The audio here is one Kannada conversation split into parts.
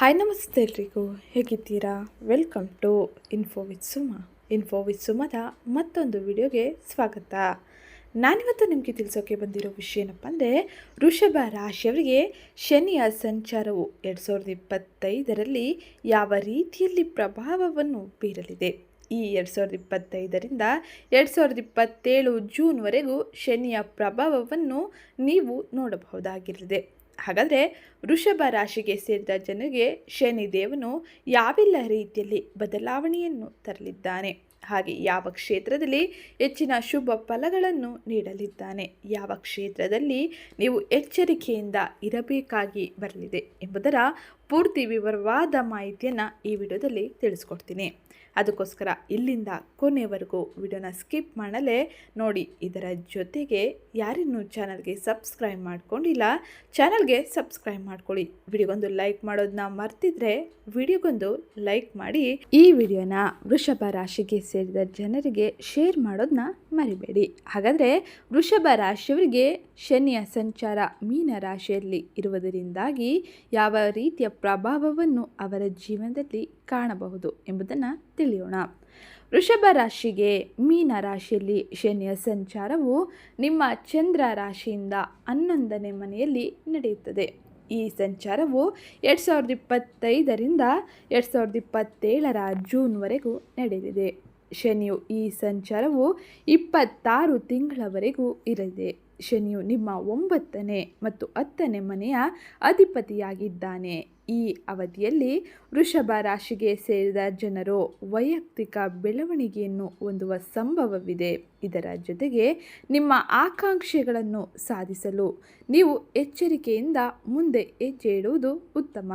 ಹಾಯ್ ನಮಸ್ತೆ ಎಲ್ರಿಗೂ. ಹೇಗಿದ್ದೀರಾ? Welcome to info with Suma info with ಸುಮದ ಮತ್ತೊಂದು ವಿಡಿಯೋಗೆ ಸ್ವಾಗತ. ನಾನಿವತ್ತು ನಿಮಗೆ ತಿಳಿಸೋಕೆ ಬಂದಿರೋ ವಿಷಯ ಏನಪ್ಪ ಅಂದರೆ, ವೃಷಭ ರಾಶಿಯವರಿಗೆ ಶನಿಯ ಸಂಚಾರವು ಎರಡು ಸಾವಿರದ ಇಪ್ಪತ್ತೈದರಲ್ಲಿ ಯಾವ ರೀತಿಯಲ್ಲಿ ಪ್ರಭಾವವನ್ನು ಬೀರಲಿದೆ? ಈ ಎರಡು ಸಾವಿರದ ಇಪ್ಪತ್ತೈದರಿಂದ ಎರಡು ಸಾವಿರದ ಇಪ್ಪತ್ತೇಳು ಜೂನ್ವರೆಗೂ ಶನಿಯ ಪ್ರಭಾವವನ್ನು ನೀವು ನೋಡಬಹುದಾಗಿರಲಿದೆ. ಹಾಗಾದರೆ ವೃಷಭ ರಾಶಿಗೆ ಸೇರಿದ ಜನರಿಗೆ ಶನಿದೇವನು ಯಾವೆಲ್ಲ ರೀತಿಯಲ್ಲಿ ಬದಲಾವಣೆಯನ್ನು ತರಲಿದ್ದಾನೆ? ಹಾಗೆ ಯಾವ ಕ್ಷೇತ್ರದಲ್ಲಿ ಹೆಚ್ಚಿನ ಶುಭ ಫಲಗಳನ್ನು ನೀಡಲಿದ್ದಾನೆ? ಯಾವ ಕ್ಷೇತ್ರದಲ್ಲಿ ನೀವು ಎಚ್ಚರಿಕೆಯಿಂದ ಇರಬೇಕಾಗಿ ಬರಲಿದೆ ಎಂಬುದರ ಪೂರ್ತಿ ವಿವರವಾದ ಮಾಹಿತಿಯನ್ನು ಈ ವಿಡಿಯೋದಲ್ಲಿ ತಿಳಿಸ್ಕೊಡ್ತೀನಿ. ಅದಕ್ಕೋಸ್ಕರ ಇಲ್ಲಿಂದ ಕೊನೆವರೆಗೂ ವಿಡಿಯೋನ ಸ್ಕಿಪ್ ಮಾಡಲೇ. ನೋಡಿ, ಇದರ ಜೊತೆಗೆ ಯಾರಿನ್ನೂ ಚಾನಲ್ಗೆ ಸಬ್ಸ್ಕ್ರೈಬ್ ಮಾಡ್ಕೊಂಡಿಲ್ಲ, ಚಾನಲ್ಗೆ ಸಬ್ಸ್ಕ್ರೈಬ್ ಮಾಡ್ಕೊಳ್ಳಿ. ವಿಡಿಯೋಗೊಂದು ಲೈಕ್ ಮಾಡೋದನ್ನ ಮರ್ತಿದ್ರೆ ವಿಡಿಯೋಗೊಂದು ಲೈಕ್ ಮಾಡಿ. ಈ ವಿಡಿಯೋನ ವೃಷಭ ರಾಶಿಗೆ ಸೇರಿದ ಜನರಿಗೆ ಶೇರ್ ಮಾಡೋದನ್ನ ಮರಿಬೇಡಿ. ಹಾಗಾದರೆ ವೃಷಭ ರಾಶಿಯವರಿಗೆ ಶನಿಯ ಸಂಚಾರ ಮೀನ ರಾಶಿಯಲ್ಲಿ ಇರುವುದರಿಂದಾಗಿ ಯಾವ ರೀತಿಯ ಪ್ರಭಾವವನ್ನು ಅವರ ಜೀವನದಲ್ಲಿ ಕಾಣಬಹುದು ಎಂಬುದನ್ನು ತಿಳಿಯೋಣ. ವೃಷಭ ರಾಶಿಗೆ ಮೀನ ರಾಶಿಯಲ್ಲಿ ಶನಿಯ ಸಂಚಾರವು ನಿಮ್ಮ ಚಂದ್ರ ರಾಶಿಯಿಂದ ಹನ್ನೊಂದನೇ ಮನೆಯಲ್ಲಿ ನಡೆಯುತ್ತದೆ. ಈ ಸಂಚಾರವು ಎರಡು ಸಾವಿರದ ಇಪ್ಪತ್ತೈದರಿಂದ ಎರಡು ಸಾವಿರದ ಇಪ್ಪತ್ತೇಳರ ಜೂನ್ವರೆಗೂ ನಡೆದಿದೆ. ಶನಿಯು ಈ ಸಂಚಾರವು ಇಪ್ಪತ್ತಾರು ತಿಂಗಳವರೆಗೂ ಇರಲಿದೆ. ಶನಿಯು ನಿಮ್ಮ ಒಂಬತ್ತನೇ ಮತ್ತು ಹತ್ತನೇ ಮನೆಯ ಅಧಿಪತಿಯಾಗಿದ್ದಾನೆ. ಈ ಅವಧಿಯಲ್ಲಿ ವೃಷಭ ರಾಶಿಗೆ ಸೇರಿದ ಜನರು ವೈಯಕ್ತಿಕ ಬೆಳವಣಿಗೆಯನ್ನು ಹೊಂದುವ ಸಂಭವವಿದೆ. ಇದರ ಜೊತೆಗೆ ನಿಮ್ಮ ಆಕಾಂಕ್ಷೆಗಳನ್ನು ಸಾಧಿಸಲು ನೀವು ಎಚ್ಚರಿಕೆಯಿಂದ ಮುಂದೆ ಹೆಜ್ಜೆ ಇಡುವುದು ಉತ್ತಮ.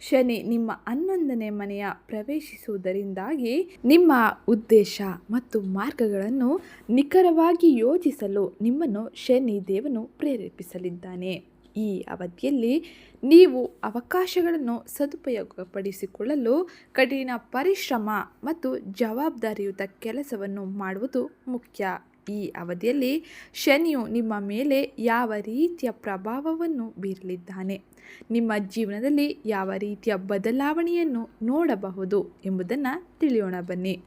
ಶನಿ ನಿಮ್ಮ ಹನ್ನೊಂದನೇ ಮನೆಯ ಪ್ರವೇಶಿಸುವುದರಿಂದಾಗಿ ನಿಮ್ಮ ಉದ್ದೇಶ ಮತ್ತು ಮಾರ್ಗಗಳನ್ನು ನಿಖರವಾಗಿ ಯೋಜಿಸಲು ನಿಮ್ಮನ್ನು ಶನಿ ದೇವನು ಪ್ರೇರೇಪಿಸಲಿದ್ದಾನೆ. ಈ ಅವಧಿಯಲ್ಲಿ ನೀವು ಅವಕಾಶಗಳನ್ನು ಸದುಪಯೋಗಪಡಿಸಿಕೊಳ್ಳಲು ಕಠಿಣ ಪರಿಶ್ರಮ ಮತ್ತು ಜವಾಬ್ದಾರಿಯುತ ಕೆಲಸವನ್ನು ಮಾಡುವುದು ಮುಖ್ಯ. ಈ ಅವಧಿಯಲ್ಲಿ ಶನಿಯು ನಿಮ್ಮ ಮೇಲೆ ಯಾವ ರೀತಿಯ ಪ್ರಭಾವವನ್ನು ಬೀರಲಿದ್ದಾನೆ? ನಿಮ್ಮ ಜೀವನದಲ್ಲಿ ಯಾವ ರೀತಿಯ ಬದಲಾವಣೆಯನ್ನು ನೋಡಬಹುದು ಎಂಬುದನ್ನು ತಿಳಿಯೋಣ ಬನ್ನಿ.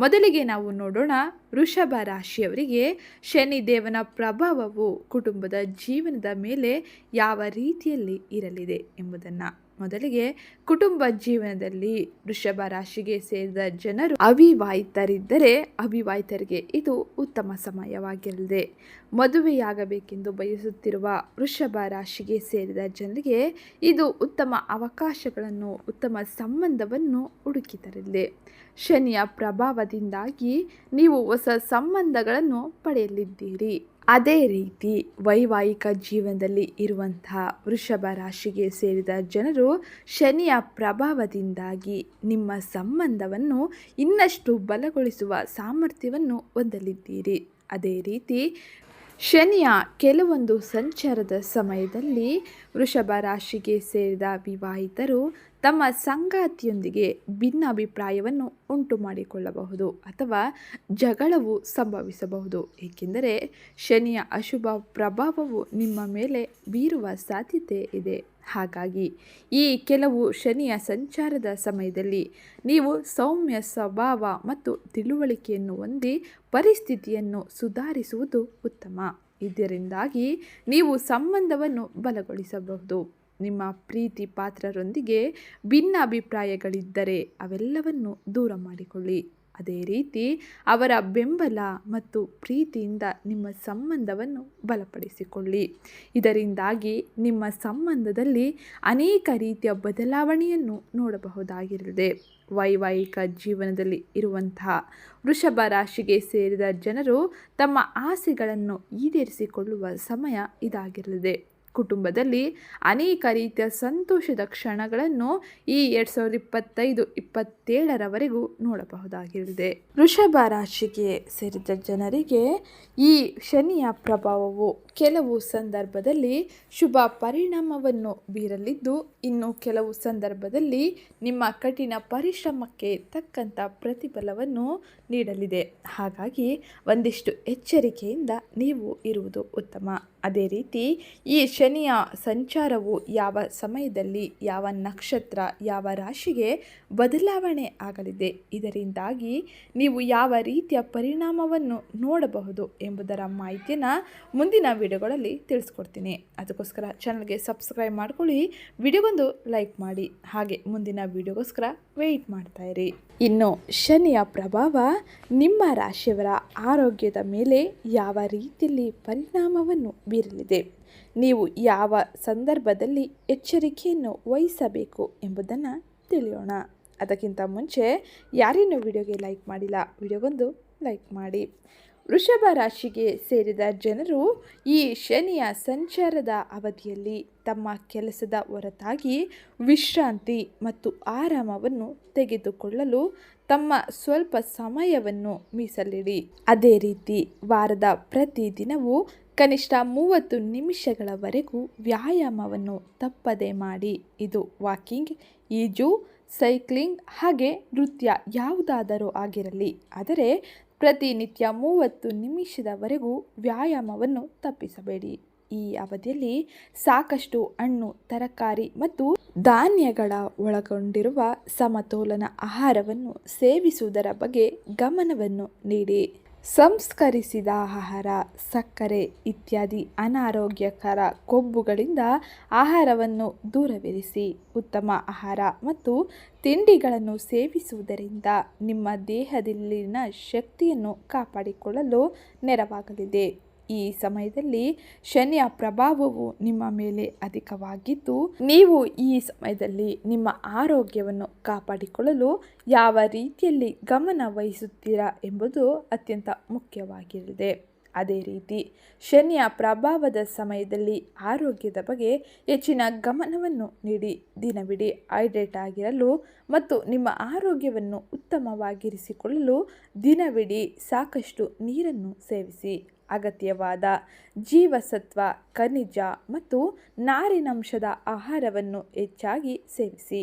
ಮೊದಲಿಗೆ ನಾವು ನೋಡೋಣ ವೃಷಭ ರಾಶಿಯವರಿಗೆ ಶನಿದೇವನ ಪ್ರಭಾವವು ಕುಟುಂಬದ ಜೀವನದ ಮೇಲೆ ಯಾವ ರೀತಿಯಲ್ಲಿ ಇರಲಿದೆ ಎಂಬುದನ್ನು. ಮೊದಲಿಗೆ ಕುಟುಂಬ ಜೀವನದಲ್ಲಿ ವೃಷಭ ರಾಶಿಗೆ ಸೇರಿದ ಜನರು ಅವಿವಾಹಿತರಿದ್ದರೆ ಅವಿವಾಹಿತರಿಗೆ ಇದು ಉತ್ತಮ ಸಮಯವಾಗಿರಲಿದೆ. ಮದುವೆಯಾಗಬೇಕೆಂದು ಬಯಸುತ್ತಿರುವ ವೃಷಭ ರಾಶಿಗೆ ಸೇರಿದ ಜನರಿಗೆ ಇದು ಉತ್ತಮ ಅವಕಾಶಗಳನ್ನು, ಉತ್ತಮ ಸಂಬಂಧವನ್ನು ಹುಡುಕಿ ಶನಿಯ ಪ್ರಭಾವದಿಂದಾಗಿ ನೀವು ಹೊಸ ಸಂಬಂಧಗಳನ್ನು ಪಡೆಯಲಿದ್ದೀರಿ. ಅದೇ ರೀತಿ ವೈವಾಹಿಕ ಜೀವನದಲ್ಲಿ ಇರುವಂತಹ ವೃಷಭ ರಾಶಿಗೆ ಸೇರಿದ ಜನರು ಶನಿಯ ಪ್ರಭಾವದಿಂದಾಗಿ ನಿಮ್ಮ ಸಂಬಂಧವನ್ನು ಇನ್ನಷ್ಟು ಬಲಗೊಳಿಸುವ ಸಾಮರ್ಥ್ಯವನ್ನು ಹೊಂದಲಿದ್ದೀರಿ. ಅದೇ ರೀತಿ ಶನಿಯ ಕೆಲವೊಂದು ಸಂಚಾರದ ಸಮಯದಲ್ಲಿ ವೃಷಭ ರಾಶಿಗೆ ಸೇರಿದ ವಿವಾಹಿತರು ತಮ್ಮ ಸಂಗಾತಿಯೊಂದಿಗೆ ಭಿನ್ನಾಭಿಪ್ರಾಯವನ್ನು ಉಂಟು ಮಾಡಿಕೊಳ್ಳಬಹುದು ಅಥವಾ ಜಗಳವು ಸಂಭವಿಸಬಹುದು. ಏಕೆಂದರೆ ಶನಿಯ ಅಶುಭ ಪ್ರಭಾವವು ನಿಮ್ಮ ಮೇಲೆ ಬೀರುವ ಸಾಧ್ಯತೆ ಇದೆ. ಹಾಗಾಗಿ ಈ ಕೆಲವು ಶನಿಯ ಸಂಚಾರದ ಸಮಯದಲ್ಲಿ ನೀವು ಸೌಮ್ಯ ಸ್ವಭಾವ ಮತ್ತು ತಿಳುವಳಿಕೆಯನ್ನು ಹೊಂದಿ ಪರಿಸ್ಥಿತಿಯನ್ನು ಸುಧಾರಿಸುವುದು ಉತ್ತಮ. ಇದರಿಂದಾಗಿ ನೀವು ಸಂಬಂಧವನ್ನು ಬಲಗೊಳಿಸಬಹುದು. ನಿಮ್ಮ ಪ್ರೀತಿ ಪಾತ್ರರೊಂದಿಗೆ ಭಿನ್ನ ಅಭಿಪ್ರಾಯಗಳಿದ್ದರೆ ಅವೆಲ್ಲವನ್ನು ದೂರ ಮಾಡಿಕೊಳ್ಳಿ. ಅದೇ ರೀತಿ ಅವರ ಬೆಂಬಲ ಮತ್ತು ಪ್ರೀತಿಯಿಂದ ನಿಮ್ಮ ಸಂಬಂಧವನ್ನು ಬಲಪಡಿಸಿಕೊಳ್ಳಿ. ಇದರಿಂದಾಗಿ ನಿಮ್ಮ ಸಂಬಂಧದಲ್ಲಿ ಅನೇಕ ರೀತಿಯ ಬದಲಾವಣೆಯನ್ನು ನೋಡಬಹುದಾಗಿರಲಿದೆ. ವೈವಾಹಿಕ ಜೀವನದಲ್ಲಿ ಇರುವಂತಹ ವೃಷಭ ರಾಶಿಗೆ ಸೇರಿದ ಜನರು ತಮ್ಮ ಆಸೆಗಳನ್ನು ಈಡೇರಿಸಿಕೊಳ್ಳುವ ಸಮಯ ಇದಾಗಿರಲಿದೆ. ಕುಟುಂಬದಲ್ಲಿ ಅನೇಕ ರೀತಿಯ ಸಂತೋಷದ ಕ್ಷಣಗಳನ್ನು ಈ ಎರಡು ಸಾವಿರದ ಇಪ್ಪತ್ತೈದು, ಇಪ್ಪತ್ತೇಳರವರೆಗೂ ನೋಡಬಹುದಾಗಿದೆ ವೃಷಭ ರಾಶಿಗೆ ಸೇರಿದ ಜನರಿಗೆ ಈ ಶನಿಯ ಪ್ರಭಾವವು ಕೆಲವು ಸಂದರ್ಭದಲ್ಲಿ ಶುಭ ಪರಿಣಾಮವನ್ನು ಬೀರಲಿದ್ದು, ಇನ್ನು ಕೆಲವು ಸಂದರ್ಭದಲ್ಲಿ ನಿಮ್ಮ ಕಠಿಣ ಪರಿಶ್ರಮಕ್ಕೆ ತಕ್ಕಂಥ ಪ್ರತಿಫಲವನ್ನು ನೀಡಲಿದೆ. ಹಾಗಾಗಿ ಒಂದಿಷ್ಟು ಎಚ್ಚರಿಕೆಯಿಂದ ನೀವು ಇರುವುದು ಉತ್ತಮ. ಅದೇ ರೀತಿ, ಈ ಶನಿಯ ಸಂಚಾರವು ಯಾವ ಸಮಯದಲ್ಲಿ, ಯಾವ ನಕ್ಷತ್ರ, ಯಾವ ರಾಶಿಗೆ ಬದಲಾವಣೆ ಆಗಲಿದೆ, ಇದರಿಂದಾಗಿ ನೀವು ಯಾವ ರೀತಿಯ ಪರಿಣಾಮವನ್ನು ನೋಡಬಹುದು ಎಂಬುದರ ಮಾಹಿತಿಯನ್ನು ಮುಂದಿನ ವಿಡಿಯೋಗಳಲ್ಲಿ ತಿಳಿಸ್ಕೊಡ್ತೀನಿ. ಅದಕ್ಕೋಸ್ಕರ ಚಾನಲ್ಗೆ ಸಬ್ಸ್ಕ್ರೈಬ್ ಮಾಡ್ಕೊಳ್ಳಿ. ವಿಡಿಯೋಗೊಂದು ಲೈಕ್ ಮಾಡಿ. ಹಾಗೆ ಮುಂದಿನ ವಿಡಿಯೋಗೋಸ್ಕರ ವೆಯ್ಟ್ ಮಾಡ್ತಾ ಇರಿ. ಇನ್ನು ಶನಿಯ ಪ್ರಭಾವ ನಿಮ್ಮ ರಾಶಿಯವರ ಆರೋಗ್ಯದ ಮೇಲೆ ಯಾವ ರೀತಿಯಲ್ಲಿ ಪರಿಣಾಮವನ್ನು ಬೀರಲಿದೆ? ನೀವು ಯಾವ ಸಂದರ್ಭದಲ್ಲಿ ಎಚ್ಚರಿಕೆಯನ್ನು ವಹಿಸಬೇಕು ಎಂಬುದನ್ನು ತಿಳಿಯೋಣ. ಅದಕ್ಕಿಂತ ಮುಂಚೆ ಯಾರಿನ್ನೂ ವಿಡಿಯೋಗೆ ಲೈಕ್ ಮಾಡಿಲ್ಲ. ವಿಡಿಯೋಗೊಂದು ಲೈಕ್ ಮಾಡಿ. ವೃಷಭ ರಾಶಿಗೆ ಸೇರಿದ ಜನರು ಈ ಶನಿಯ ಸಂಚಾರದ ಅವಧಿಯಲ್ಲಿ ತಮ್ಮ ಕೆಲಸದ ಹೊರತಾಗಿ ವಿಶ್ರಾಂತಿ ಮತ್ತು ಆರಾಮವನ್ನು ತೆಗೆದುಕೊಳ್ಳಲು ತಮ್ಮ ಸ್ವಲ್ಪ ಸಮಯವನ್ನು ಮೀಸಲಿಡಿ. ಅದೇ ರೀತಿ ವಾರದ ಪ್ರತಿದಿನವೂ ಕನಿಷ್ಠ ಮೂವತ್ತು ನಿಮಿಷಗಳವರೆಗೂ ವ್ಯಾಯಾಮವನ್ನು ತಪ್ಪದೆ ಮಾಡಿ. ಇದು ವಾಕಿಂಗ್, ಈಜು, ಸೈಕ್ಲಿಂಗ್ ಹಾಗೆ ನೃತ್ಯ ಯಾವುದಾದರೂ ಆಗಿರಲಿ. ಆದರೆ ಪ್ರತಿನಿತ್ಯ ಮೂವತ್ತು ನಿಮಿಷದವರೆಗೂ ವ್ಯಾಯಾಮವನ್ನು ತಪ್ಪಿಸಬೇಡಿ. ಈ ಅವಧಿಯಲ್ಲಿ ಸಾಕಷ್ಟು ಹಣ್ಣು, ತರಕಾರಿ ಮತ್ತು ಧಾನ್ಯಗಳ ಒಳಗೊಂಡಿರುವ ಸಮತೋಲನ ಆಹಾರವನ್ನು ಸೇವಿಸುವುದರ ಬಗ್ಗೆ ಗಮನವನ್ನು ನೀಡಿ. ಸಂಸ್ಕರಿಸಿದ ಆಹಾರ, ಸಕ್ಕರೆ ಇತ್ಯಾದಿ ಅನಾರೋಗ್ಯಕರ ಕೊಬ್ಬುಗಳಿಂದ ಆಹಾರವನ್ನು ದೂರವಿರಿಸಿ. ಉತ್ತಮ ಆಹಾರ ಮತ್ತು ತಿಂಡಿಗಳನ್ನು ಸೇವಿಸುವುದರಿಂದ ನಿಮ್ಮ ದೇಹದಲ್ಲಿನ ಶಕ್ತಿಯನ್ನು ಕಾಪಾಡಿಕೊಳ್ಳಲು ನೆರವಾಗಲಿದೆ. ಈ ಸಮಯದಲ್ಲಿ ಶನಿಯ ಪ್ರಭಾವವು ನಿಮ್ಮ ಮೇಲೆ ಅಧಿಕವಾಗಿದ್ದು, ನೀವು ಈ ಸಮಯದಲ್ಲಿ ನಿಮ್ಮ ಆರೋಗ್ಯವನ್ನು ಕಾಪಾಡಿಕೊಳ್ಳಲು ಯಾವ ರೀತಿಯಲ್ಲಿ ಗಮನ ವಹಿಸುತ್ತೀರಾ ಎಂಬುದು ಅತ್ಯಂತ ಮುಖ್ಯವಾಗಿರಲಿದೆ ಅದೇ ರೀತಿ, ಶನಿಯ ಪ್ರಭಾವದ ಸಮಯದಲ್ಲಿ ಆರೋಗ್ಯದ ಬಗ್ಗೆ ಹೆಚ್ಚಿನ ಗಮನವನ್ನು ನೀಡಿ, ದಿನವಿಡೀ ಹೈಡ್ರೇಟ್ ಆಗಿರಲು ಮತ್ತು ನಿಮ್ಮ ಆರೋಗ್ಯವನ್ನು ಉತ್ತಮವಾಗಿರಿಸಿಕೊಳ್ಳಲು ದಿನವಿಡೀ ಸಾಕಷ್ಟು ನೀರನ್ನು ಸೇವಿಸಿ. ಅಗತ್ಯವಾದ ಜೀವಸತ್ವ, ಖನಿಜ ಮತ್ತು ನಾರಿನಂಶದ ಆಹಾರವನ್ನು ಹೆಚ್ಚಾಗಿ ಸೇವಿಸಿ.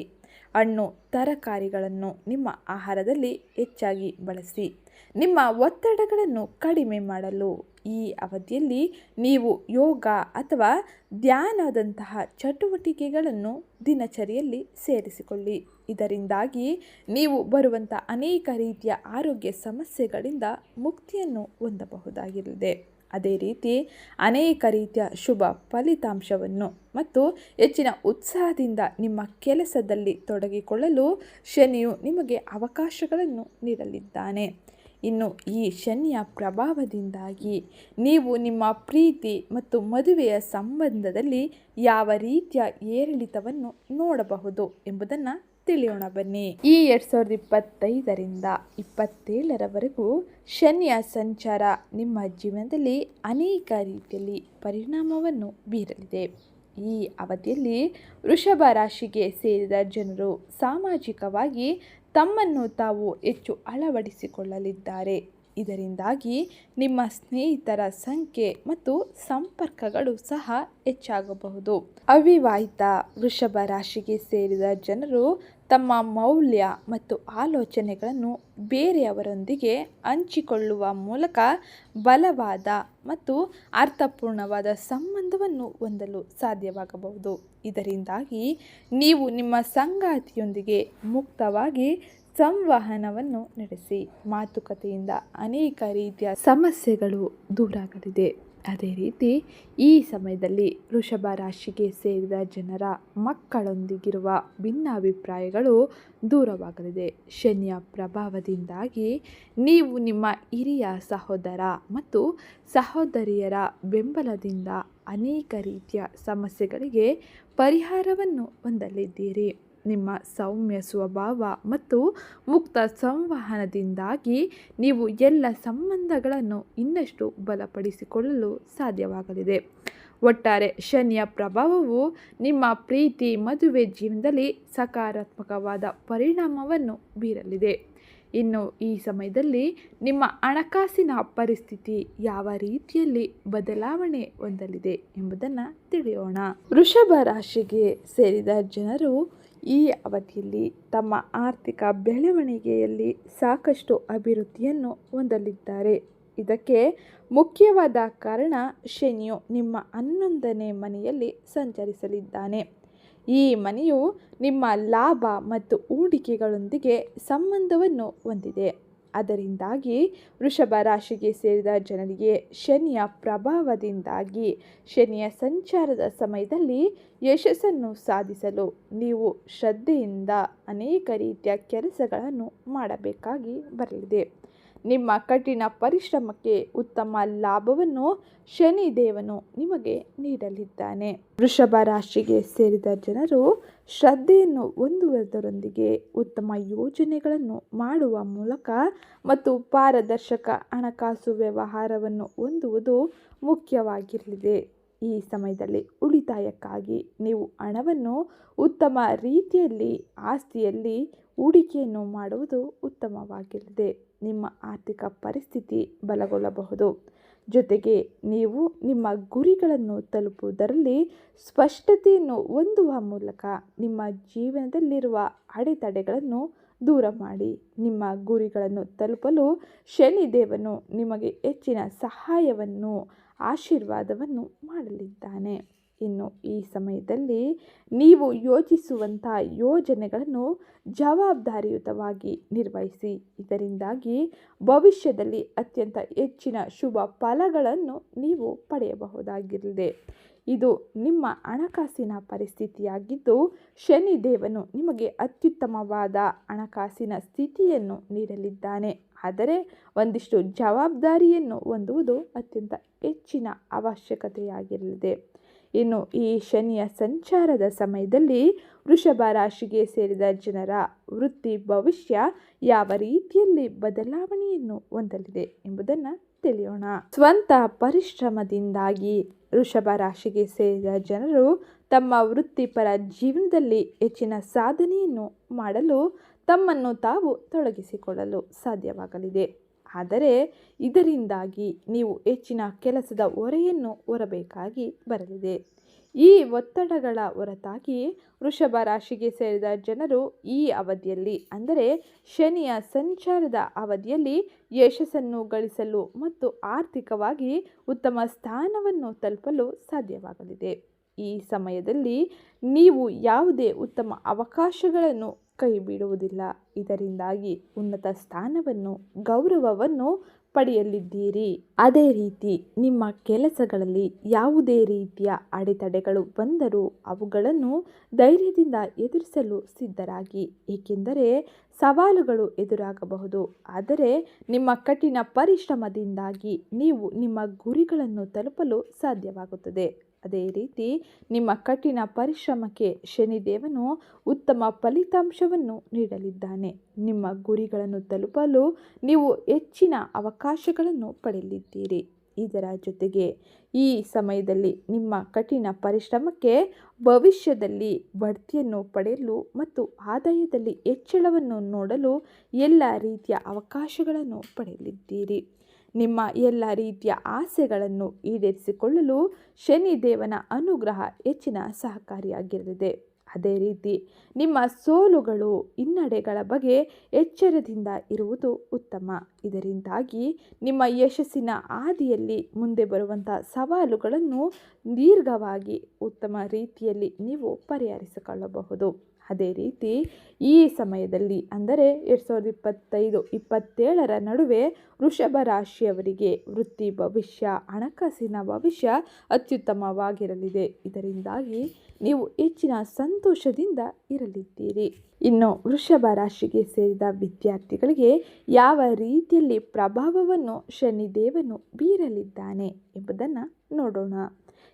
ಹಣ್ಣು, ತರಕಾರಿಗಳನ್ನು ನಿಮ್ಮ ಆಹಾರದಲ್ಲಿ ಹೆಚ್ಚಾಗಿ ಬಳಸಿ. ನಿಮ್ಮ ಒತ್ತಡಗಳನ್ನು ಕಡಿಮೆ ಮಾಡಲು. ಈ ಅವಧಿಯಲ್ಲಿ ನೀವು ಯೋಗ ಅಥವಾ ಧ್ಯಾನದಂತಹ ಚಟುವಟಿಕೆಗಳನ್ನು ದಿನಚರಿಯಲ್ಲಿ ಸೇರಿಸಿಕೊಳ್ಳಿ. ಇದರಿಂದಾಗಿ ನೀವು ಬರುವಂಥ ಅನೇಕ ರೀತಿಯ ಆರೋಗ್ಯ ಸಮಸ್ಯೆಗಳಿಂದ ಮುಕ್ತಿಯನ್ನು ಹೊಂದಬಹುದಾಗಿರಲಿದೆ. ಅದೇ ರೀತಿ ಅನೇಕ ರೀತಿಯ ಶುಭ ಫಲಿತಾಂಶವನ್ನು ಮತ್ತು ಹೆಚ್ಚಿನ ಉತ್ಸಾಹದಿಂದ ನಿಮ್ಮ ಕೆಲಸದಲ್ಲಿ ತೊಡಗಿಕೊಳ್ಳಲು ಶನಿಯು ನಿಮಗೆ ಅವಕಾಶಗಳನ್ನು ನೀಡಲಿದ್ದಾನೆ. ಇನ್ನು ಈ ಶನಿಯ ಪ್ರಭಾವದಿಂದಾಗಿ ನೀವು ನಿಮ್ಮ ಪ್ರೀತಿ ಮತ್ತು ಮದುವೆಯ ಸಂಬಂಧದಲ್ಲಿ ಯಾವ ರೀತಿಯ ಏರಿಳಿತವನ್ನು ನೋಡಬಹುದು ಎಂಬುದನ್ನು ತಿಳಿಯೋಣ ಬನ್ನಿ. ಈ ಎರಡ್ ಸಾವಿರದ ಇಪ್ಪತ್ತೈದರಿಂದ ಇಪ್ಪತ್ತೇಳರವರೆಗೂ ಶನಿಯ ಸಂಚಾರ ನಿಮ್ಮ ಜೀವನದಲ್ಲಿ ಅನೇಕ ರೀತಿಯಲ್ಲಿ ಪರಿಣಾಮವನ್ನು ಬೀರಲಿದೆ. ಈ ಅವಧಿಯಲ್ಲಿ ವೃಷಭ ರಾಶಿಗೆ ಸೇರಿದ ಜನರು ಸಾಮಾಜಿಕವಾಗಿ ತಮ್ಮನ್ನು ತಾವು ಹೆಚ್ಚು ಅಳವಡಿಸಿಕೊಳ್ಳಲಿದ್ದಾರೆ. ಇದರಿಂದಾಗಿ ನಿಮ್ಮ ಸ್ನೇಹಿತರ ಸಂಖ್ಯೆ ಮತ್ತು ಸಂಪರ್ಕಗಳು ಸಹ ಹೆಚ್ಚಾಗಬಹುದು. ಅವಿವಾಹಿತ ವೃಷಭ ರಾಶಿಗೆ ಸೇರಿದ ಜನರು ತಮ್ಮ ಮೌಲ್ಯ ಮತ್ತು ಆಲೋಚನೆಗಳನ್ನು ಬೇರೆಯವರೊಂದಿಗೆ ಹಂಚಿಕೊಳ್ಳುವ ಮೂಲಕ ಬಲವಾದ ಮತ್ತು ಅರ್ಥಪೂರ್ಣವಾದ ಸಂಬಂಧವನ್ನು ಹೊಂದಲು ಸಾಧ್ಯವಾಗಬಹುದು. ಇದರಿಂದಾಗಿ ನೀವು ನಿಮ್ಮ ಸಂಗಾತಿಯೊಂದಿಗೆ ಮುಕ್ತವಾಗಿ ಸಂವಹನವನ್ನು ನಡೆಸಿ. ಮಾತುಕತೆಯಿಂದ ಅನೇಕ ರೀತಿಯ ಸಮಸ್ಯೆಗಳು ದೂರಾಗಲಿದೆ. ಅದೇ ರೀತಿ ಈ ಸಮಯದಲ್ಲಿ ವೃಷಭ ರಾಶಿಗೆ ಸೇರಿದ ಜನರ ಮಕ್ಕಳೊಂದಿಗಿರುವ ಭಿನ್ನಾಭಿಪ್ರಾಯಗಳು ದೂರವಾಗಲಿದೆ. ಶನಿಯ ಪ್ರಭಾವದಿಂದಾಗಿ ನೀವು ನಿಮ್ಮ ಹಿರಿಯ ಸಹೋದರ ಮತ್ತು ಸಹೋದರಿಯರ ಬೆಂಬಲದಿಂದ ಅನೇಕ ರೀತಿಯ ಸಮಸ್ಯೆಗಳಿಗೆ ಪರಿಹಾರವನ್ನು ಹೊಂದಲಿದ್ದೀರಿ. ನಿಮ್ಮ ಸೌಮ್ಯ ಸ್ವಭಾವ ಮತ್ತು ಮುಕ್ತ ಸಂವಹನದಿಂದಾಗಿ ನೀವು ಎಲ್ಲ ಸಂಬಂಧಗಳನ್ನು ಇನ್ನಷ್ಟು ಬಲಪಡಿಸಿಕೊಳ್ಳಲು ಸಾಧ್ಯವಾಗಲಿದೆ. ಒಟ್ಟಾರೆ ಶನಿಯ ಪ್ರಭಾವವು ನಿಮ್ಮ ಪ್ರೀತಿ ಮದುವೆ ಜೀವನದಲ್ಲಿ ಸಕಾರಾತ್ಮಕವಾದ ಪರಿಣಾಮವನ್ನು ಬೀರಲಿದೆ. ಇನ್ನು ಈ ಸಮಯದಲ್ಲಿ ನಿಮ್ಮ ಹಣಕಾಸಿನ ಪರಿಸ್ಥಿತಿ ಯಾವ ರೀತಿಯಲ್ಲಿ ಬದಲಾವಣೆ ಹೊಂದಲಿದೆ ಎಂಬುದನ್ನು ತಿಳಿಯೋಣ. ವೃಷಭ ರಾಶಿಗೆ ಸೇರಿದ ಜನರು ಈ ಅವಧಿಯಲ್ಲಿ ತಮ್ಮ ಆರ್ಥಿಕ ಬೆಳವಣಿಗೆಯಲ್ಲಿ ಸಾಕಷ್ಟು ಅಭಿವೃದ್ಧಿಯನ್ನು ಹೊಂದಲಿದ್ದಾರೆ. ಇದಕ್ಕೆ ಮುಖ್ಯವಾದ ಕಾರಣ ಶನಿಯು ನಿಮ್ಮ ಹನ್ನೊಂದನೇ ಮನೆಯಲ್ಲಿ ಸಂಚರಿಸಲಿದ್ದಾನೆ. ಈ ಮನೆಯು ನಿಮ್ಮ ಲಾಭ ಮತ್ತು ಹೂಡಿಕೆಗಳೊಂದಿಗೆ ಸಂಬಂಧವನ್ನು ಹೊಂದಿದೆ. ಅದರಿಂದಾಗಿ ವೃಷಭ ರಾಶಿಗೆ ಸೇರಿದ ಜನರಿಗೆ ಶನಿಯ ಪ್ರಭಾವದಿಂದಾಗಿ ಶನಿಯ ಸಂಚಾರದ ಸಮಯದಲ್ಲಿ ಯಶಸ್ಸನ್ನು ಸಾಧಿಸಲು ನೀವು ಶ್ರದ್ಧೆಯಿಂದ ಅನೇಕ ರೀತಿಯ ಕೆಲಸಗಳನ್ನು ಮಾಡಬೇಕಾಗಿ ಬರಲಿದೆ. ನಿಮ್ಮ ಕಠಿಣ ಪರಿಶ್ರಮಕ್ಕೆ ಉತ್ತಮ ಲಾಭವನ್ನು ಶನಿ ದೇವನು ನಿಮಗೆ ನೀಡಲಿದ್ದಾನೆ. ವೃಷಭ ರಾಶಿಗೆ ಸೇರಿದ ಜನರು ಶ್ರದ್ಧೆಯನ್ನು ಹೊಂದುವುದರೊಂದಿಗೆ ಉತ್ತಮ ಯೋಜನೆಗಳನ್ನು ಮಾಡುವ ಮೂಲಕ ಮತ್ತು ಪಾರದರ್ಶಕ ಹಣಕಾಸು ವ್ಯವಹಾರವನ್ನು ಹೊಂದುವುದು ಮುಖ್ಯವಾಗಿರಲಿದೆ. ಈ ಸಮಯದಲ್ಲಿ ಉಳಿತಾಯಕ್ಕಾಗಿ ನೀವು ಹಣವನ್ನು ಉತ್ತಮ ರೀತಿಯಲ್ಲಿ, ಆಸ್ತಿಯಲ್ಲಿ, ಹೂಡಿಕೆಯನ್ನು ಮಾಡುವುದು ಉತ್ತಮವಾಗಿರಲಿದೆ. ನಿಮ್ಮ ಆರ್ಥಿಕ ಪರಿಸ್ಥಿತಿ ಬಲಗೊಳ್ಳಬಹುದು. ಜೊತೆಗೆ ನೀವು ನಿಮ್ಮ ಗುರಿಗಳನ್ನು ತಲುಪುವುದರಲ್ಲಿ ಸ್ಪಷ್ಟತೆಯನ್ನು ಹೊಂದುವ ಮೂಲಕ ನಿಮ್ಮ ಜೀವನದಲ್ಲಿರುವ ಅಡೆತಡೆಗಳನ್ನು ದೂರ ಮಾಡಿ. ನಿಮ್ಮ ಗುರಿಗಳನ್ನು ತಲುಪಲು ಶನಿದೇವನು ನಿಮಗೆ ಹೆಚ್ಚಿನ ಸಹಾಯವನ್ನು, ಆಶೀರ್ವಾದವನ್ನು ಮಾಡಲಿದ್ದಾನೆ. ಇನ್ನು ಈ ಸಮಯದಲ್ಲಿ ನೀವು ಯೋಚಿಸುವಂಥ ಯೋಜನೆಗಳನ್ನು ಜವಾಬ್ದಾರಿಯುತವಾಗಿ ನಿರ್ವಹಿಸಿ. ಇದರಿಂದಾಗಿ ಭವಿಷ್ಯದಲ್ಲಿ ಅತ್ಯಂತ ಹೆಚ್ಚಿನ ಶುಭ ಫಲಗಳನ್ನು ನೀವು ಪಡೆಯಬಹುದಾಗಿರಲಿದೆ. ಇದು ನಿಮ್ಮ ಹಣಕಾಸಿನ ಪರಿಸ್ಥಿತಿಯಾಗಿದ್ದು, ಶನಿದೇವನು ನಿಮಗೆ ಅತ್ಯುತ್ತಮವಾದ ಹಣಕಾಸಿನ ಸ್ಥಿತಿಯನ್ನು ನೀಡಲಿದ್ದಾನೆ. ಆದರೆ ಒಂದಿಷ್ಟು ಜವಾಬ್ದಾರಿಯನ್ನು ಹೊಂದುವುದು ಅತ್ಯಂತ ಹೆಚ್ಚಿನ ಅವಶ್ಯಕತೆಯಾಗಿರಲಿದೆ. ಇನ್ನು ಈ ಶನಿಯ ಸಂಚಾರದ ಸಮಯದಲ್ಲಿ ವೃಷಭ ರಾಶಿಗೆ ಸೇರಿದ ಜನರ ವೃತ್ತಿ ಭವಿಷ್ಯ ಯಾವ ರೀತಿಯಲ್ಲಿ ಬದಲಾವಣೆಯನ್ನು ಹೊಂದಲಿದೆ ಎಂಬುದನ್ನು ತಿಳಿಯೋಣ. ಸ್ವಂತ ಪರಿಶ್ರಮದಿಂದಾಗಿ ವೃಷಭ ರಾಶಿಗೆ ಸೇರಿದ ಜನರು ತಮ್ಮ ವೃತ್ತಿಪರ ಜೀವನದಲ್ಲಿ ಹೆಚ್ಚಿನ ಸಾಧನೆಯನ್ನು ಮಾಡಲು ತಮ್ಮನ್ನು ತಾವು ತೊಡಗಿಸಿಕೊಳ್ಳಲು ಸಾಧ್ಯವಾಗಲಿದೆ. ಆದರೆ ಇದರಿಂದಾಗಿ ನೀವು ಹೆಚ್ಚಿನ ಕೆಲಸದ ಹೊರೆಯನ್ನು ಹೊರಬೇಕಾಗಿ ಬರಲಿದೆ. ಈ ಒತ್ತಡಗಳ ಹೊರತಾಗಿ ವೃಷಭ ರಾಶಿಗೆ ಸೇರಿದ ಜನರು ಈ ಅವಧಿಯಲ್ಲಿ, ಅಂದರೆ ಶನಿಯ ಸಂಚಾರದ ಅವಧಿಯಲ್ಲಿ ಯಶಸ್ಸನ್ನು ಗಳಿಸಲು ಮತ್ತು ಆರ್ಥಿಕವಾಗಿ ಉತ್ತಮ ಸ್ಥಾನವನ್ನು ತಲುಪಲು ಸಾಧ್ಯವಾಗಲಿದೆ. ಈ ಸಮಯದಲ್ಲಿ ನೀವು ಯಾವುದೇ ಉತ್ತಮ ಅವಕಾಶಗಳನ್ನು ಕೈ ಬಿಡುವುದಿಲ್ಲ ಇದರಿಂದಾಗಿ ಉನ್ನತ ಸ್ಥಾನವನ್ನು, ಗೌರವವನ್ನು ಪಡೆಯಲಿದ್ದೀರಿ. ಅದೇ ರೀತಿ ನಿಮ್ಮ ಕೆಲಸಗಳಲ್ಲಿ ಯಾವುದೇ ರೀತಿಯ ಅಡೆತಡೆಗಳು ಬಂದರೂ ಅವುಗಳನ್ನು ಧೈರ್ಯದಿಂದ ಎದುರಿಸಲು ಸಿದ್ಧರಾಗಿ. ಏಕೆಂದರೆ ಸವಾಲುಗಳು ಎದುರಾಗಬಹುದು. ಆದರೆ ನಿಮ್ಮ ಕಠಿಣ ಪರಿಶ್ರಮದಿಂದಾಗಿ ನೀವು ನಿಮ್ಮ ಗುರಿಗಳನ್ನು ತಲುಪಲು ಸಾಧ್ಯವಾಗುತ್ತದೆ. ಅದೇ ರೀತಿ ನಿಮ್ಮ ಕಠಿಣ ಪರಿಶ್ರಮಕ್ಕೆ ಶನಿದೇವನು ಉತ್ತಮ ಫಲಿತಾಂಶವನ್ನು ನೀಡಲಿದ್ದಾನೆ. ನಿಮ್ಮ ಗುರಿಗಳನ್ನು ತಲುಪಲು ನೀವು ಹೆಚ್ಚಿನ ಅವಕಾಶಗಳನ್ನು ಪಡೆಯಲಿದ್ದೀರಿ. ಇದರ ಜೊತೆಗೆ ಈ ಸಮಯದಲ್ಲಿ ನಿಮ್ಮ ಕಠಿಣ ಪರಿಶ್ರಮಕ್ಕೆ ಭವಿಷ್ಯದಲ್ಲಿ ಬಡ್ತಿಯನ್ನು ಪಡೆಯಲು ಮತ್ತು ಆದಾಯದಲ್ಲಿ ಹೆಚ್ಚಳವನ್ನು ನೋಡಲು ಎಲ್ಲ ರೀತಿಯ ಅವಕಾಶಗಳನ್ನು ಪಡೆಯಲಿದ್ದೀರಿ. ನಿಮ್ಮ ಎಲ್ಲ ರೀತಿಯ ಆಸೆಗಳನ್ನು ಈಡೇರಿಸಿಕೊಳ್ಳಲು ಶನಿದೇವನ ಅನುಗ್ರಹ ಹೆಚ್ಚಿನ ಸಹಕಾರಿಯಾಗಿರಲಿದೆ. ಅದೇ ರೀತಿ ನಿಮ್ಮ ಸೋಲುಗಳು ಹಿನ್ನಡೆಗಳ ಬಗ್ಗೆ ಎಚ್ಚರದಿಂದ ಇರುವುದು ಉತ್ತಮ. ಇದರಿಂದಾಗಿ ನಿಮ್ಮ ಯಶಸ್ಸಿನ ಹಾದಿಯಲ್ಲಿ ಮುಂದೆ ಬರುವಂಥ ಸವಾಲುಗಳನ್ನು ದೀರ್ಘವಾಗಿ ಉತ್ತಮ ರೀತಿಯಲ್ಲಿ ನೀವು ಪರಿಹರಿಸಿಕೊಳ್ಳಬಹುದು. ಅದೇ ರೀತಿ ಈ ಸಮಯದಲ್ಲಿ, ಅಂದರೆ ಎರಡು ಸಾವಿರದ ಇಪ್ಪತ್ತೈದು, ಇಪ್ಪತ್ತೇಳರ ನಡುವೆ ವೃಷಭ ರಾಶಿಯವರಿಗೆ ವೃತ್ತಿ ಭವಿಷ್ಯ, ಹಣಕಾಸಿನ ಭವಿಷ್ಯ ಅತ್ಯುತ್ತಮವಾಗಿರಲಿದೆ. ಇದರಿಂದಾಗಿ ನೀವು ಹೆಚ್ಚಿನ ಸಂತೋಷದಿಂದ ಇರಲಿದ್ದೀರಿ. ಇನ್ನು ವೃಷಭ ರಾಶಿಗೆ ಸೇರಿದ ವಿದ್ಯಾರ್ಥಿಗಳಿಗೆ ಯಾವ ರೀತಿಯಲ್ಲಿ ಪ್ರಭಾವವನ್ನು ಶನಿದೇವನು ಬೀರಲಿದ್ದಾನೆ ಎಂಬುದನ್ನು ನೋಡೋಣ.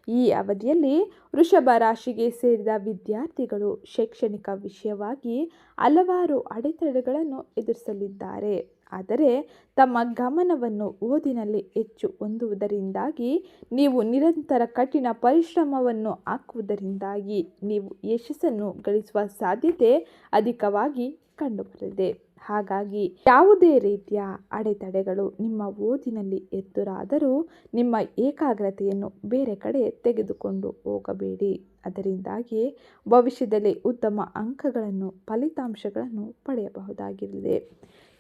ಈ ಅವಧಿಯಲ್ಲಿ ವೃಷಭ ರಾಶಿಗೆ ಸೇರಿದ ವಿದ್ಯಾರ್ಥಿಗಳು ಶೈಕ್ಷಣಿಕ ವಿಷಯವಾಗಿ ಹಲವಾರು ಅಡೆತಡೆಗಳನ್ನು ಎದುರಿಸಲಿದ್ದಾರೆ. ಆದರೆ ತಮ್ಮ ಗಮನವನ್ನು ಓದಿನಲ್ಲಿ ಹೆಚ್ಚು ಹೊಂದುವುದರಿಂದಾಗಿ ನೀವು ನಿರಂತರ ಕಠಿಣ ಪರಿಶ್ರಮವನ್ನು ಹಾಕುವುದರಿಂದಾಗಿ ನೀವು ಯಶಸ್ಸನ್ನು ಗಳಿಸುವ ಸಾಧ್ಯತೆ ಅಧಿಕವಾಗಿ ಕಂಡುಬರಲಿದೆ. ಹಾಗಾಗಿ ಯಾವುದೇ ರೀತಿಯ ಅಡೆತಡೆಗಳು ನಿಮ್ಮ ಓದಿನಲ್ಲಿ ಎದುರಾದರೂ ನಿಮ್ಮ ಏಕಾಗ್ರತೆಯನ್ನು ಬೇರೆ ಕಡೆ ತೆಗೆದುಕೊಂಡು ಹೋಗಬೇಡಿ. ಅದರಿಂದಾಗಿ ಭವಿಷ್ಯದಲ್ಲಿ ಉತ್ತಮ ಅಂಕಗಳನ್ನು, ಫಲಿತಾಂಶಗಳನ್ನು ಪಡೆಯಬಹುದಾಗಿರಲಿದೆ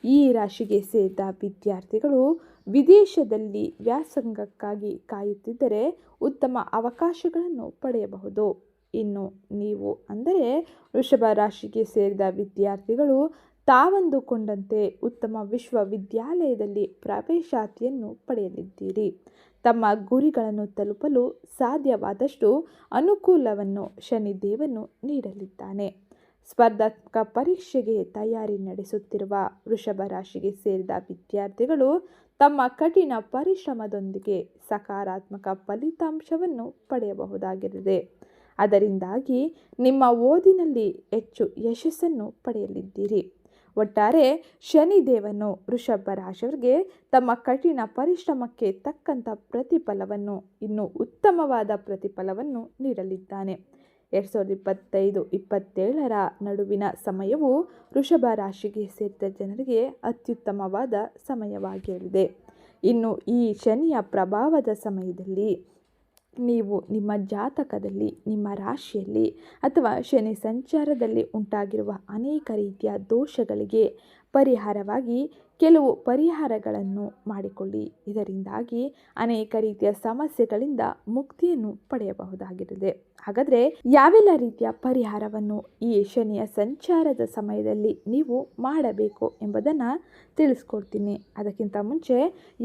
ಈ ರಾಶಿಗೆ ಸೇರಿದ ವಿದ್ಯಾರ್ಥಿಗಳು ವಿದೇಶದಲ್ಲಿ ವ್ಯಾಸಂಗಕ್ಕಾಗಿ ಕಾಯುತ್ತಿದ್ದರೆ ಉತ್ತಮ ಅವಕಾಶಗಳನ್ನು ಪಡೆಯಬಹುದು. ಇನ್ನು ನೀವು ಅಂದರೆ ವೃಷಭ ರಾಶಿಗೆ ಸೇರಿದ ವಿದ್ಯಾರ್ಥಿಗಳು ತಾವಂದುಕೊಂಡಂತೆ ಉತ್ತಮ ವಿಶ್ವವಿದ್ಯಾಲಯದಲ್ಲಿ ಪ್ರವೇಶಾತಿಯನ್ನು ಪಡೆಯಲಿದ್ದೀರಿ. ತಮ್ಮ ಗುರಿಗಳನ್ನು ತಲುಪಲು ಸಾಧ್ಯವಾದಷ್ಟು ಅನುಕೂಲವನ್ನು ಶನಿದೇವನು ನೀಡಲಿದ್ದಾನೆ. ಸ್ಪರ್ಧಾತ್ಮಕ ಪರೀಕ್ಷೆಗೆ ತಯಾರಿ ನಡೆಸುತ್ತಿರುವ ವೃಷಭ ರಾಶಿಗೆ ಸೇರಿದ ವಿದ್ಯಾರ್ಥಿಗಳು ತಮ್ಮ ಕಠಿಣ ಪರಿಶ್ರಮದೊಂದಿಗೆ ಸಕಾರಾತ್ಮಕ ಫಲಿತಾಂಶವನ್ನು ಪಡೆಯಬಹುದಾಗಿರುತ್ತದೆ ಅದರಿಂದಾಗಿ ನಿಮ್ಮ ಓದಿನಲ್ಲಿ ಹೆಚ್ಚು ಯಶಸ್ಸನ್ನು ಪಡೆಯಲಿದ್ದೀರಿ. ಒಟ್ಟಾರೆ ಶನಿದೇವನು ವೃಷಭ ರಾಶಿಯವರಿಗೆ ತಮ್ಮ ಕಠಿಣ ಪರಿಶ್ರಮಕ್ಕೆ ತಕ್ಕಂಥ ಪ್ರತಿಫಲವನ್ನು, ಇನ್ನೂ ಉತ್ತಮವಾದ ಪ್ರತಿಫಲವನ್ನು ನೀಡಲಿದ್ದಾನೆ. ಎರಡು ಸಾವಿರದ ಇಪ್ಪತ್ತೈದು, ಇಪ್ಪತ್ತೇಳರ ನಡುವಿನ ಸಮಯವು ವೃಷಭ ರಾಶಿಗೆ ಸೇರಿದ ಜನರಿಗೆ ಅತ್ಯುತ್ತಮವಾದ ಸಮಯವಾಗಿರಲಿದೆ. ಇನ್ನು ಈ ಶನಿಯ ಪ್ರಭಾವದ ಸಮಯದಲ್ಲಿ ನೀವು ನಿಮ್ಮ ಜಾತಕದಲ್ಲಿ ನಿಮ್ಮ ರಾಶಿಯಲ್ಲಿ ಅಥವಾ ಶನಿ ಸಂಚಾರದಲ್ಲಿ ಉಂಟಾಗಿರುವ ಅನೇಕ ರೀತಿಯ ದೋಷಗಳಿಗೆ ಪರಿಹಾರವಾಗಿ ಕೆಲವು ಪರಿಹಾರಗಳನ್ನು ಮಾಡಿಕೊಳ್ಳಿ. ಇದರಿಂದಾಗಿ ಅನೇಕ ರೀತಿಯ ಸಮಸ್ಯೆಗಳಿಂದ ಮುಕ್ತಿಯನ್ನು ಪಡೆಯಬಹುದಾಗಿರುತ್ತದೆ ಹಾಗಾದರೆ ಯಾವೆಲ್ಲ ರೀತಿಯ ಪರಿಹಾರವನ್ನು ಈ ಶನಿಯ ಸಂಚಾರದ ಸಮಯದಲ್ಲಿ ನೀವು ಮಾಡಬೇಕು ಎಂಬುದನ್ನು ತಿಳಿಸ್ಕೊಡ್ತೀನಿ. ಅದಕ್ಕಿಂತ ಮುಂಚೆ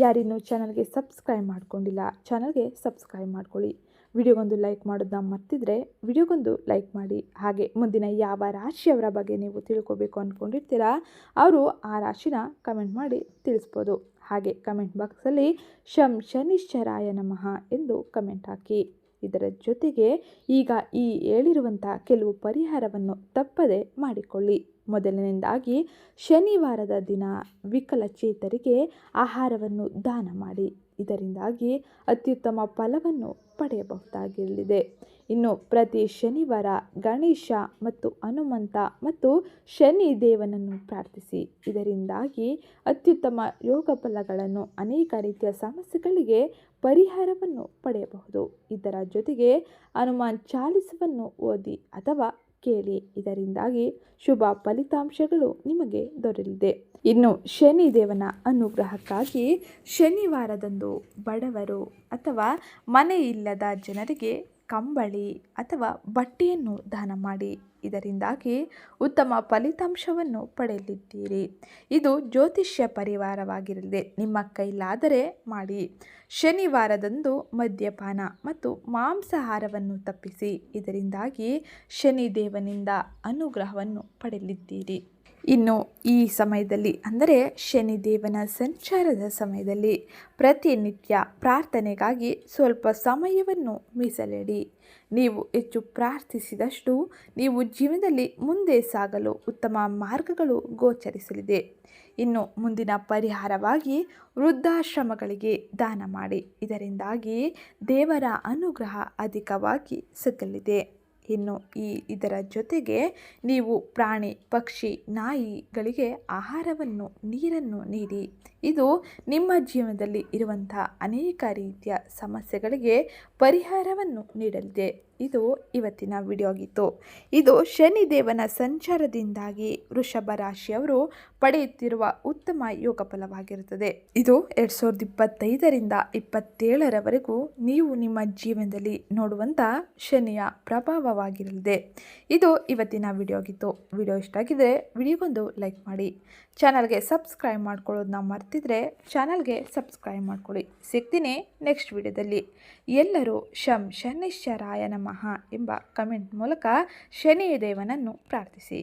ಯಾರಿನ್ನೂ ಚಾನಲ್ಗೆ ಸಬ್ಸ್ಕ್ರೈಬ್ ಮಾಡಿಕೊಂಡಿಲ್ಲ ಚಾನಲ್ಗೆ ಸಬ್ಸ್ಕ್ರೈಬ್ ಮಾಡ್ಕೊಳ್ಳಿ. ವಿಡಿಯೋಗೊಂದು ಲೈಕ್ ಮಾಡೋದನ್ನ ಮತ್ತಿದ್ರೆ ವಿಡಿಯೋಗೊಂದು ಲೈಕ್ ಮಾಡಿ. ಹಾಗೆ ಮುಂದಿನ ಯಾವ ರಾಶಿಯವರ ಬಗ್ಗೆ ನೀವು ತಿಳ್ಕೊಬೇಕು ಅಂದ್ಕೊಂಡಿರ್ತೀರಾ ಅವರು ಆ ರಾಶಿನ ಕಮೆಂಟ್ ಮಾಡಿ ತಿಳಿಸ್ಬೋದು. ಹಾಗೆ ಕಮೆಂಟ್ ಬಾಕ್ಸಲ್ಲಿ ಶಂ ಶನಿಶ್ಚರಾಯ ನಮಃ ಎಂದು ಕಮೆಂಟ್ ಹಾಕಿ. ಇದರ ಜೊತೆಗೆ ಈಗ ಈ ಹೇಳಿರುವಂಥ ಕೆಲವು ಪರಿಹಾರವನ್ನು ತಪ್ಪದೆ ಮಾಡಿಕೊಳ್ಳಿ. ಮೊದಲನೇದಾಗಿ ಶನಿವಾರದ ದಿನ ವಿಕಲಚೇತರಿಗೆ ಆಹಾರವನ್ನು ದಾನ ಮಾಡಿ. ಇದರಿಂದಾಗಿ ಅತ್ಯುತ್ತಮ ಫಲವನ್ನು ಪಡೆಯಬಹುದಾಗಿರಲಿದೆ ಇನ್ನು ಪ್ರತಿ ಶನಿವಾರ ಗಣೇಶ ಮತ್ತು ಹನುಮಂತ ಮತ್ತು ಶನಿ ದೇವನನ್ನು ಪ್ರಾರ್ಥಿಸಿ. ಇದರಿಂದಾಗಿ ಅತ್ಯುತ್ತಮ ಯೋಗ ಫಲಗಳನ್ನು ಅನೇಕ ರೀತಿಯ ಸಮಸ್ಯೆಗಳಿಗೆ ಪರಿಹಾರವನ್ನು ಪಡೆಯಬಹುದು. ಇದರ ಜೊತೆಗೆ ಹನುಮಾನ್ ಚಾಲಿಸವನ್ನು ಓದಿ ಅಥವಾ ಕೇಳಿ. ಇದರಿಂದಾಗಿ ಶುಭ ಫಲಿತಾಂಶಗಳು ನಿಮಗೆ ದೊರೆಯಲಿದೆ. ಇನ್ನು ಶನಿದೇವನ ಅನುಗ್ರಹಕ್ಕಾಗಿ ಶನಿವಾರದಂದು ಬಡವರು ಅಥವಾ ಮನೆ ಇಲ್ಲದ ಜನರಿಗೆ ಕಂಬಳಿ ಅಥವಾ ಬಟ್ಟೆಯನ್ನು ದಾನ ಮಾಡಿ. ಇದರಿಂದಾಗಿ ಉತ್ತಮ ಫಲಿತಾಂಶವನ್ನು ಪಡೆಯಲಿದ್ದೀರಿ. ಇದು ಜ್ಯೋತಿಷ್ಯ ಪರಿವಾರವಾಗಿರಲಿದೆ ನಿಮ್ಮ ಕೈಲಾದರೆ ಮಾಡಿ. ಶನಿವಾರದಂದು ಮದ್ಯಪಾನ ಮತ್ತು ಮಾಂಸಾಹಾರವನ್ನು ತಪ್ಪಿಸಿ. ಇದರಿಂದಾಗಿ ಶನಿದೇವನಿಂದ ಅನುಗ್ರಹವನ್ನು ಪಡೆಯಲಿದ್ದೀರಿ. ಇನ್ನು ಈ ಸಮಯದಲ್ಲಿ, ಅಂದರೆ ಶನಿದೇವನ ಸಂಚಾರದ ಸಮಯದಲ್ಲಿ, ಪ್ರತಿನಿತ್ಯ ಪ್ರಾರ್ಥನೆಗಾಗಿ ಸ್ವಲ್ಪ ಸಮಯವನ್ನು ಮೀಸಲಿಡಿ. ನೀವು ಹೆಚ್ಚು ಪ್ರಾರ್ಥಿಸಿದಷ್ಟು ನೀವು ಜೀವನದಲ್ಲಿ ಮುಂದೆ ಸಾಗಲು ಉತ್ತಮ ಮಾರ್ಗಗಳು ಗೋಚರಿಸಲಿದೆ. ಇನ್ನು ಮುಂದಿನ ಪರಿಹಾರವಾಗಿ ವೃದ್ಧಾಶ್ರಮಗಳಿಗೆ ದಾನ ಮಾಡಿ. ಇದರಿಂದಾಗಿ ದೇವರ ಅನುಗ್ರಹ ಅಧಿಕವಾಗಿ ಸಿಗಲಿದೆ. ಇನ್ನು ಈ ಇದರ ಜೊತೆಗೆ ನೀವು ಪ್ರಾಣಿ ಪಕ್ಷಿ ನಾಯಿಗಳಿಗೆ ಆಹಾರವನ್ನು ನೀರನ್ನು ನೀಡಿ. ಇದು ನಿಮ್ಮ ಜೀವನದಲ್ಲಿ ಇರುವಂಥ ಅನೇಕ ರೀತಿಯ ಸಮಸ್ಯೆಗಳಿಗೆ ಪರಿಹಾರವನ್ನು ನೀಡಲಿದೆ. ಇದು ಇವತ್ತಿನ ವಿಡಿಯೋ ಆಗಿತ್ತು ಇದು ಶನಿದೇವನ ಸಂಚಾರದಿಂದಾಗಿ ವೃಷಭ ರಾಶಿಯವರು ಪಡೆಯುತ್ತಿರುವ ಉತ್ತಮ ಯೋಗ ಫಲವಾಗಿರುತ್ತದೆ. ಇದು ಎರಡು ಸಾವಿರದ ಇಪ್ಪತ್ತೈದರಿಂದ ಇಪ್ಪತ್ತೇಳರವರೆಗೂ ನೀವು ನಿಮ್ಮ ಜೀವನದಲ್ಲಿ ನೋಡುವಂಥ ಶನಿಯ ಪ್ರಭಾವವಾಗಿರಲಿದೆ. ಇದು ಇವತ್ತಿನ ವಿಡಿಯೋ ಆಗಿತ್ತು ವಿಡಿಯೋ ಇಷ್ಟ ಆಗಿದ್ರೆ ವಿಡಿಯೋಗೊಂದು ಲೈಕ್ ಮಾಡಿ. ಚಾನಲ್ಗೆ ಸಬ್ಸ್ಕ್ರೈಬ್ ಮಾಡ್ಕೊಳ್ಳೋದನ್ನ ಮರ್ತಿದ್ರೆ ಚಾನಲ್ಗೆ ಸಬ್ಸ್ಕ್ರೈಬ್ ಮಾಡ್ಕೊಳ್ಳಿ. ಸಿಗ್ತೀನಿ ನೆಕ್ಸ್ಟ್ ವಿಡಿಯೋದಲ್ಲಿ. ಎಲ್ಲರೂ ಶಂ ಶನಿಶ್ಚರಾಯ ನಮಃ ಎಂಬ ಕಮೆಂಟ್ ಮೂಲಕ ಶನಿ ದೇವನನ್ನು ಪ್ರಾರ್ಥಿಸಿ.